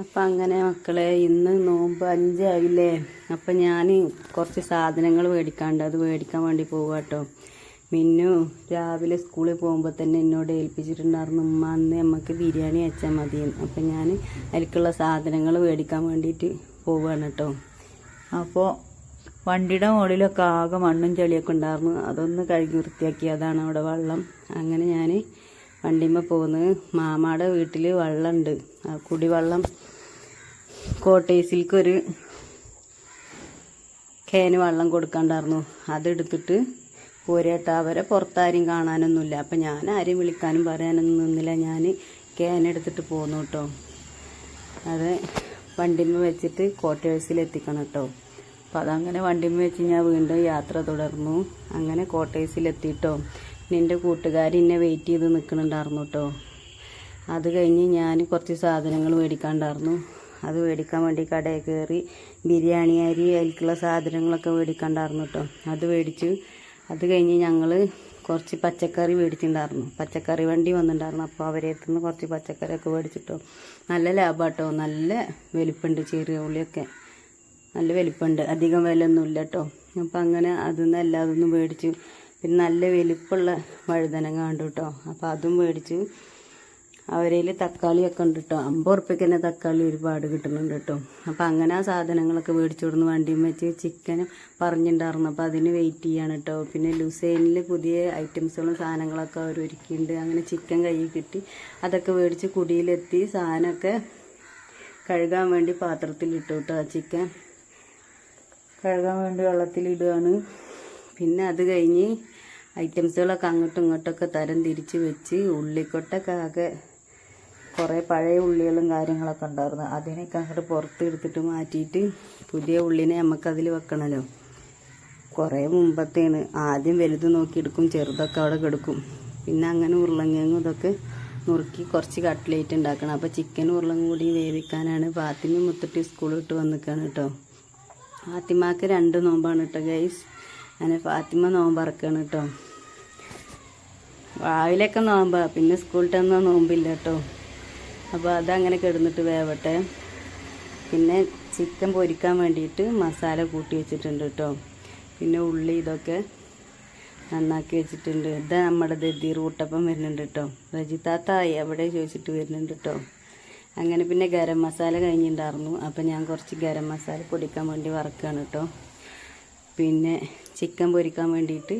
അപ്പം അങ്ങനെ മക്കളെ ഇന്ന് നോമ്പ് അഞ്ചായില്ലേ? അപ്പം ഞാൻ കുറച്ച് സാധനങ്ങൾ മേടിക്കാണ്ട് അത് മേടിക്കാൻ വേണ്ടി പോവുക കേട്ടോ മിന്നു രാവിലെ സ്കൂളിൽ പോകുമ്പോൾ തന്നെ എന്നോട് ഏൽപ്പിച്ചിട്ടുണ്ടായിരുന്നു ഉമ്മ അന്ന് നമുക്ക് ബിരിയാണി വെച്ചാൽ മതി. അപ്പം ഞാൻ അതിലേക്കുള്ള സാധനങ്ങൾ മേടിക്കാൻ വേണ്ടിയിട്ട് പോവുകയാണ് കേട്ടോ അപ്പോൾ വണ്ടിയുടെ മുകളിലൊക്കെ ആകെ മണ്ണും ചെളിയൊക്കെ ഉണ്ടായിരുന്നു. അതൊന്ന് കഴുകി വൃത്തിയാക്കി അതാണ് അവിടെ വെള്ളം. അങ്ങനെ ഞാൻ വണ്ടിമ്മ പോകുന്നത് മാമാടെ വീട്ടിൽ വെള്ളമുണ്ട് ആ കുടിവെള്ളം കോട്ടേഴ്സിൽക്കൊരു കേന് വെള്ളം കൊടുക്കണ്ടായിരുന്നു. അതെടുത്തിട്ട് പോരേട്ട അവരെ പുറത്താരും കാണാനൊന്നുമില്ല. അപ്പം ഞാൻ ആരെയും വിളിക്കാനും പറയാനൊന്നും നിന്നില്ല. ഞാൻ കേനെടുത്തിട്ട് പോന്നു കേട്ടോ അത് വണ്ടിമ്മ വെച്ചിട്ട് കോട്ടേഴ്സിൽ എത്തിക്കണം കേട്ടോ അപ്പം അതങ്ങനെ വണ്ടിമ്മ വെച്ച് ഞാൻ വീണ്ടും യാത്ര തുടർന്നു. അങ്ങനെ കോട്ടേഴ്സിലെത്തിട്ടോ. എന്റെ കൂട്ടുകാർ എന്നെ വെയിറ്റ് ചെയ്ത് നിൽക്കുന്നുണ്ടായിരുന്നു കേട്ടോ അത് കഴിഞ്ഞ് ഞാൻ കുറച്ച് സാധനങ്ങൾ മേടിക്കാണ്ടായിരുന്നു. അത് മേടിക്കാൻ വേണ്ടി കടയിൽ കയറി ബിരിയാണി അരി അതിലേക്കുള്ള സാധനങ്ങളൊക്കെ മേടിക്കാണ്ടായിരുന്നു കേട്ടോ അത് മേടിച്ചു. അത് കഴിഞ്ഞ് ഞങ്ങൾ കുറച്ച് പച്ചക്കറി മേടിച്ചിട്ടുണ്ടായിരുന്നു. പച്ചക്കറി വണ്ടി വന്നിട്ടുണ്ടായിരുന്നു. അപ്പോൾ അവരെ നിന്ന് കുറച്ച് പച്ചക്കറിയൊക്കെ മേടിച്ചിട്ടോ നല്ല ലാഭമാട്ടോ നല്ല വലിപ്പമുണ്ട് ചെറിയ ഉള്ളിയൊക്കെ. നല്ല വലിപ്പമുണ്ട് അധികം വിലയൊന്നുമില്ല കേട്ടോ അപ്പം അങ്ങനെ അതിൽ നിന്ന് എല്ലാതൊന്നും മേടിച്ചു. പിന്നെ നല്ല വലിപ്പമുള്ള വഴുതനങ്ങ ഉണ്ട് കേട്ടോ. അപ്പോൾ അതും മേടിച്ചു അവരേൽ തക്കാളിയൊക്കെ ഉണ്ട് കേട്ടോ. അമ്പത് ഉറുപ്പ്യക്ക് തന്നെ തക്കാളി ഒരുപാട് കിട്ടുന്നുണ്ട് കേട്ടോ. അപ്പം അങ്ങനെ ആ സാധനങ്ങളൊക്കെ മേടിച്ചു കൊടുന്ന് വണ്ടിയും വെച്ച് ചിക്കൻ പറഞ്ഞിട്ടുണ്ടായിരുന്നു അപ്പോൾ അതിന് വെയിറ്റ് ചെയ്യാണ് കേട്ടോ. പിന്നെ ലുസൈനിൽ പുതിയ ഐറ്റംസുകളും സാധനങ്ങളൊക്കെ അവർ ഒരുക്കിയിട്ടുണ്ട് അങ്ങനെ ചിക്കൻ കയ്യിൽ കിട്ടി. അതൊക്കെ മേടിച്ച് കുടിയിലെത്തി. സാധനമൊക്കെ കഴുകാൻ വേണ്ടി പാത്രത്തിൽ ഇട്ടു കേട്ടോ ചിക്കൻ കഴുകാൻ വേണ്ടി വെള്ളത്തിലിടുകയാണ് പിന്നെ അത് കഴിഞ്ഞ് ഐറ്റംസുകളൊക്കെ അങ്ങോട്ടും ഇങ്ങോട്ടൊക്കെ തരം തിരിച്ച് വെച്ച് ഉള്ളിക്കൊട്ടൊക്കെ ആകെ കുറേ പഴയ ഉള്ളികളും കാര്യങ്ങളൊക്കെ ഉണ്ടായിരുന്നു. അതിനൊക്കെ അങ്ങോട്ട് പുറത്ത് എടുത്തിട്ട് മാറ്റിയിട്ട് പുതിയ ഉള്ളിനെ നമുക്കതിൽ വെക്കണമല്ലോ കുറേ മുമ്പത്തേണ്. ആദ്യം വലുത് നോക്കിയെടുക്കും ചെറുതൊക്കെ അവിടെ കിടക്കും. പിന്നെ അങ്ങനെ ഉരുളങ്കിഴങ്ങും ഇതൊക്കെ നുറുക്കി കുറച്ച് കട്ട്ലേറ്റ് ഉണ്ടാക്കണം. അപ്പോൾ ചിക്കൻ ഉരുളം കൂടി വേവിക്കാനാണ് ഫാത്തിമ മുത്തിട്ട് സ്കൂൾ വിട്ട് വന്നിക്കാണ് കേട്ടോ. ഫാത്തിമാക്ക് രണ്ട് നോമ്പാണ് കേട്ടോ ഗൈസ്. അങ്ങനെ ഫാത്തിമ നോമ്പറക്കാണ് കേട്ടോ രാവിലെയൊക്കെ നോമ്പാ. പിന്നെ സ്കൂൾ തന്നെ നോമ്പില്ല കേട്ടോ അപ്പോൾ അതങ്ങനെ കിടന്നിട്ട് വേവട്ടെ. പിന്നെ ചിക്കൻ പൊരിക്കാൻ വേണ്ടിയിട്ട് മസാല കൂട്ടി വെച്ചിട്ടുണ്ട് കേട്ടോ പിന്നെ ഉള്ളി ഇതൊക്കെ നന്നാക്കി വെച്ചിട്ടുണ്ട്. ഇതാ നമ്മുടെ ദതി റൂട്ടപ്പം വരുന്നുണ്ട് കേട്ടോ റജിത്താത്ത എവിടെ ചോദിച്ചിട്ട് വരുന്നുണ്ട് കേട്ടോ അങ്ങനെ പിന്നെ ഗരം മസാല കഴിഞ്ഞിട്ടുണ്ടായിരുന്നു അപ്പം ഞാൻ കുറച്ച് ഗരം മസാല പൊടിക്കാൻ വേണ്ടി വറക്കുകയാണ് കേട്ടോ പിന്നെ ചിക്കൻ പൊരിക്കാൻ വേണ്ടിയിട്ട്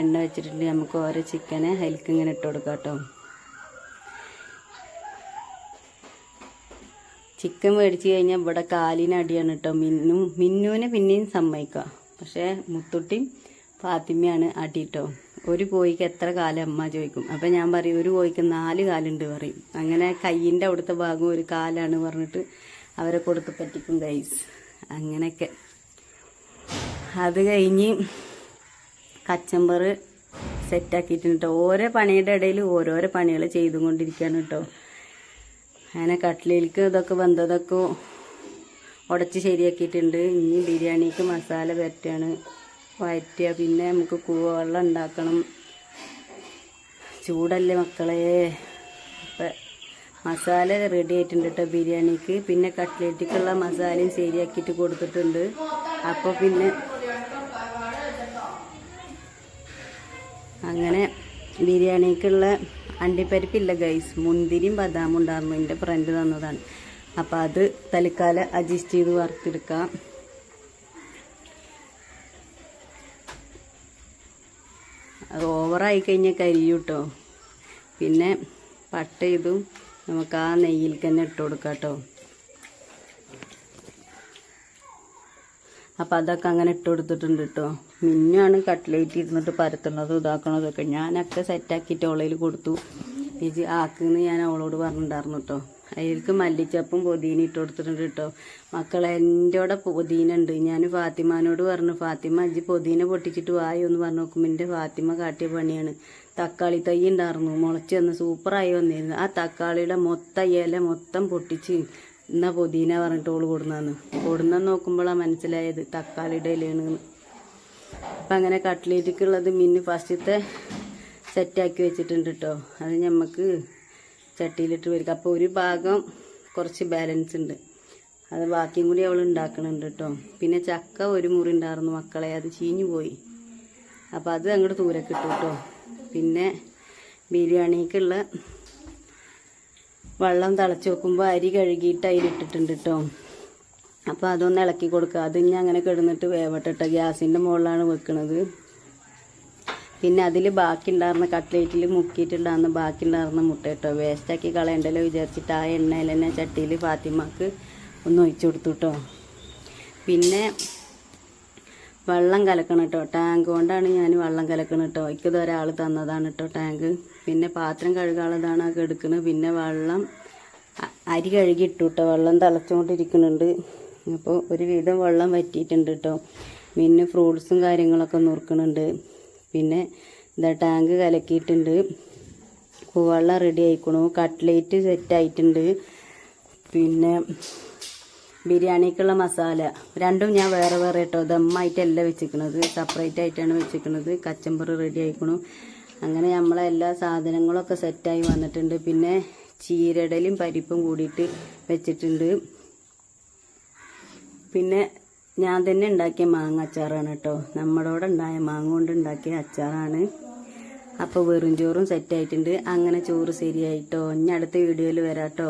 എണ്ണ വെച്ചിട്ടുണ്ട്. നമുക്ക് ഓരോ ചിക്കനെ അതിലേക്ക് ഇങ്ങനെ ഇട്ട് കൊടുക്കാം കേട്ടോ. ചിക്കൻ മേടിച്ച് കഴിഞ്ഞാൽ ഇവിടെ കാലിന് അടിയാണ് കേട്ടോ. മിന്നു മിന്നുവിനെ പിന്നെയും സമ്മതിക്കുക പക്ഷേ മുത്തുട്ടിയും ഫാത്തിമയാണ് അടി കേട്ടോ. ഒരു കോഴിക്ക് എത്ര കാലം അമ്മ ചോദിക്കും. അപ്പം ഞാൻ പറയും ഒരു കോഴിക്ക് നാല് കാലുണ്ട് പറയും. അങ്ങനെ കയ്യിന്റെ അവിടുത്തെ ഭാഗം ഒരു കാലാണ് പറഞ്ഞിട്ട് അവരെ കൊടുത്ത് പറ്റിക്കും ഗൈസ് അങ്ങനെയൊക്കെ. അത് കഴിഞ്ഞ് കച്ചമ്പർ സെറ്റാക്കിയിട്ടുണ്ട് കേട്ടോ ഓരോ പണിയുടെ ഇടയിൽ ഓരോരോ പണികൾ ചെയ്തുകൊണ്ടിരിക്കുകയാണ് കേട്ടോ അങ്ങനെ കട്ട്ലേലേക്ക് ഇതൊക്കെ വെന്തതൊക്കെ ഉടച്ച് ശരിയാക്കിയിട്ടുണ്ട്. ഇനി ബിരിയാണിക്ക് മസാല പരറ്റുകയാണ് വഴറ്റുക പിന്നെ നമുക്ക് കൂവെള്ളം ഉണ്ടാക്കണം. ചൂടല്ലേ മക്കളെ? ഇപ്പം മസാല റെഡി ആയിട്ടുണ്ട് കേട്ടോ ബിരിയാണിക്ക്. പിന്നെ കട്ട്ലേറ്റിക്കുള്ള മസാലയും ശരിയാക്കിയിട്ട് കൊടുത്തിട്ടുണ്ട്. അപ്പോൾ പിന്നെ അങ്ങനെ ബിരിയാണിക്കുള്ള അണ്ടിപ്പരിപ്പില്ല ഗൈസ് മുന്തിരിയും ബദാമും ഉണ്ടായിരുന്നു. എന്റെ ഫ്രണ്ട് തന്നതാണ്. അപ്പോൾ അത് തൽക്കാലം അഡ്ജസ്റ്റ് ചെയ്ത് വറുത്തെടുക്കാം. അത് ഓവറായി കഴിഞ്ഞാൽ കരിയും കേട്ടോ പിന്നെ പട്ട ഇതും നമുക്ക് ആ നെയ്യിൽ തന്നെ ഇട്ട് കൊടുക്കാം കേട്ടോ. അപ്പം അതൊക്കെ അങ്ങനെ ഇട്ട് കൊടുത്തിട്ടുണ്ട് കേട്ടോ മിന്നാണ് കട്ട്ലേറ്റ് ഇരുന്നിട്ട് പരത്തുന്നതും ഇതാക്കണതൊക്കെ ഞാനൊക്കെ സെറ്റാക്കിയിട്ട് ഓളയിൽ കൊടുത്തു. ഇത് ആക്കുന്ന് ഞാൻ അവളോട് പറഞ്ഞിട്ടുണ്ടായിരുന്നു കേട്ടോ അതിലേക്ക് മല്ലിച്ചപ്പും പൊതീന ഇട്ട് കൊടുത്തിട്ടുണ്ട് കേട്ടോ മക്കളെ എന്റെ അവിടെ പൊതീന ഉണ്ട് ഞാൻ ഫാത്തിമാനോട് പറഞ്ഞു ഫാത്തിമ അജി പൊതീന പൊട്ടിച്ചിട്ട് വായോ? എന്ന് പറഞ്ഞു നോക്കുമ്പോൾ എന്റെ ഫാത്തിമ കാട്ടിയ പണിയാണ്. തക്കാളി തൈ ഉണ്ടായിരുന്നു മുളച്ച് വന്ന് സൂപ്പറായി വന്നിരുന്നു. ആ തക്കാളിയുടെ മൊത്തം ഇല മൊത്തം പൊട്ടിച്ച് എന്നാ പൊതീന പറഞ്ഞിട്ട് ഓൾ കൊടുന്നാന്ന്. കൊടുന്ന നോക്കുമ്പോഴാണ് മനസ്സിലായത് തക്കാളിയുടെ ഇലയാണ് അപ്പം അങ്ങനെ കട്ട്ലേറ്റിക്കുള്ളത് മിന്നു ഫസ്റ്റത്തെ സെറ്റാക്കി വെച്ചിട്ടുണ്ട് കേട്ടോ അത് നമുക്ക് ചട്ടിയിലിട്ട് വരിക അപ്പോൾ ഒരു ഭാഗം കുറച്ച് ബാലൻസ് ഉണ്ട് അത് ബാക്കിയും കൂടി അവൾ ഉണ്ടാക്കണുണ്ട് കേട്ടോ പിന്നെ ചക്ക ഒരു മുറി ഉണ്ടായിരുന്നു മക്കളെ. അത് ചീഞ്ഞു പോയി. അപ്പോൾ അത് അങ്ങോട്ട് ദൂരെ കിട്ടും കേട്ടോ പിന്നെ ബിരിയാണിക്കുള്ള വെള്ളം തിളച്ച് വെക്കുമ്പോൾ അരി കഴുകിയിട്ട് അതിലിട്ടിട്ടുണ്ട് കേട്ടോ അപ്പോൾ അതൊന്ന് ഇളക്കി കൊടുക്കുക. അത് ഇനി അങ്ങനെ കിടന്നിട്ട് വേവട്ടിട്ട. ഗ്യാസിന്റെ മുകളിലാണ് വെക്കുന്നത് പിന്നെ അതിൽ ബാക്കി ഉണ്ടായിരുന്ന കട്ട്ലേറ്റിൽ മുക്കിയിട്ടുണ്ടായിരുന്ന ബാക്കി ഉണ്ടായിരുന്ന മുട്ട കേട്ടോ വേസ്റ്റാക്കി കളയണ്ടല്ലോ വിചാരിച്ചിട്ട് ആ എണ്ണയിൽ തന്നെ ചട്ടിയിൽ ഫാത്തിമാക്ക് ഒന്ന് ഒഴിച്ചു കൊടുത്തു കേട്ടോ പിന്നെ വെള്ളം കലക്കണം കേട്ടോ ടാങ്ക് കൊണ്ടാണ് ഞാൻ വെള്ളം കലക്കണം കേട്ടോ എനിക്കത് ഒരാൾ തന്നതാണ് കേട്ടോ ടാങ്ക്. പിന്നെ പാത്രം കഴുകാനുള്ളതാണ് ആ എടുക്കുന്നത് പിന്നെ വെള്ളം അരി കഴുകി ഇട്ടു കേട്ടോ വെള്ളം തിളച്ചുകൊണ്ടിരിക്കുന്നുണ്ട്. അപ്പോൾ ഒരുവിധം വെള്ളം വറ്റിയിട്ടുണ്ട് കേട്ടോ. പിന്നെ ഫ്രൂട്ട്സും കാര്യങ്ങളൊക്കെ നുറുക്കുന്നുണ്ട് പിന്നെ ഇതാ ടാങ്ക് കലക്കിയിട്ടുണ്ട്. വെള്ളം റെഡി ആയിക്കണു. കട്ട്ലേറ്റ് സെറ്റ് ആയിട്ടുണ്ട്. പിന്നെ ബിരിയാണിക്കുള്ള മസാല. രണ്ടും ഞാൻ വേറെ വേറെ കേട്ടോ. ദമ്മായിട്ടല്ല വെച്ചിരിക്കുന്നത് സെപ്പറേറ്റ് ആയിട്ടാണ് വെച്ചിരിക്കുന്നത് കച്ചമ്പറ് റെഡി ആയിക്കണു. അങ്ങനെ നമ്മളെ എല്ലാ സാധനങ്ങളൊക്കെ സെറ്റായി വന്നിട്ടുണ്ട്. പിന്നെ ചീരടലും പരിപ്പും കൂടിയിട്ട് വെച്ചിട്ടുണ്ട്. പിന്നെ ഞാൻ തന്നെ ഉണ്ടാക്കിയ മാങ്ങ അച്ചാറാണ് കേട്ടോ. നമ്മളോട് ഉണ്ടായ മാങ്ങ കൊണ്ട് ഉണ്ടാക്കിയ അച്ചാറാണ്. അപ്പോൾ വെറും ചോറും സെറ്റായിട്ടുണ്ട് അങ്ങനെ ചോറ് ശരിയായിട്ടോ? ഇനി അടുത്ത വീഡിയോയിൽ വരാട്ടോ.